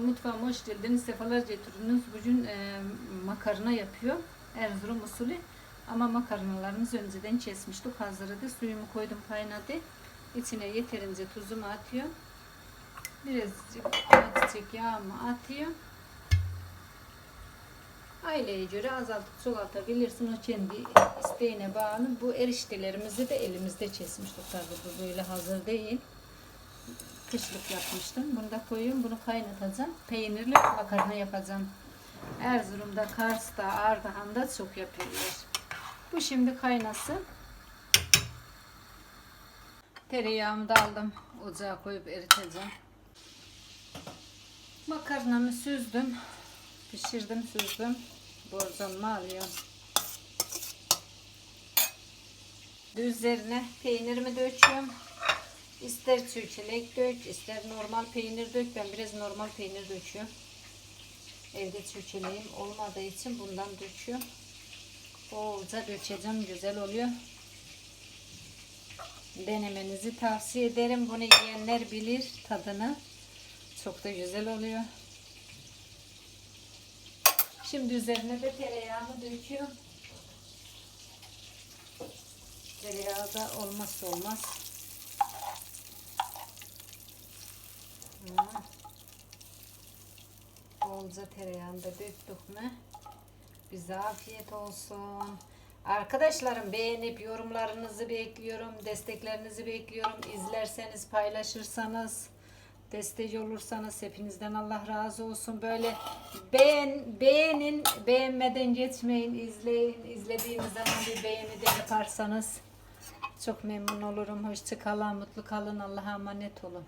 mutfağıma hoş geldiniz. Sefalar getirdiniz. Bugün e, makarna yapıyor. Erzurum usulü. Ama makarnalarımızı önceden kesmiştik. Hazırladı. Suyumu koydum kaynadı. İçine yeterince tuzumu atıyor. Birazcık ayçiçek yağımı atıyor. Aileye göre azaltıp çoğaltabilirsin. O kendi isteğine bağlı. Bu eriştelerimizi de elimizde kesmiştik. Tabii bu böyle hazır değil kışlık yapmıştım. Bunu da koyuyorum. Bunu kaynatacağım. Peynirli makarna yapacağım. Erzurum'da, Kars'ta, Ardahan'da çok yapıyorlar. Bu şimdi kaynasın. Tereyağımı da aldım. Ocağa koyup eriteceğim. Makarnamı süzdüm. Pişirdim, süzdüm. Borcamımı alıyorum. Üzerine peynirimi döküyorum. İster çökelek dök, ister normal peynir dök. Ben biraz normal peynir döküyorum. Evde çökeleğim olmadığı için bundan döküyorum. Bolca dökeceğim. Güzel oluyor. Denemenizi tavsiye ederim. Bunu yiyenler bilir tadını. Çok da güzel oluyor. Şimdi üzerine de tereyağımı döküyorum. Tereyağı da olmazsa olmaz. Bolca tereyağını da döktük mü? Bize afiyet olsun. Arkadaşlarım beğenip yorumlarınızı bekliyorum. Desteklerinizi bekliyorum. İzlerseniz paylaşırsanız destek olursanız hepinizden Allah razı olsun. Böyle beğen, beğenin, beğenmeden geçmeyin, izleyin. İzlediğiniz zaman bir beğeni de yaparsanız çok memnun olurum. Hoşça kalın, mutlu kalın. Allah'a emanet olun.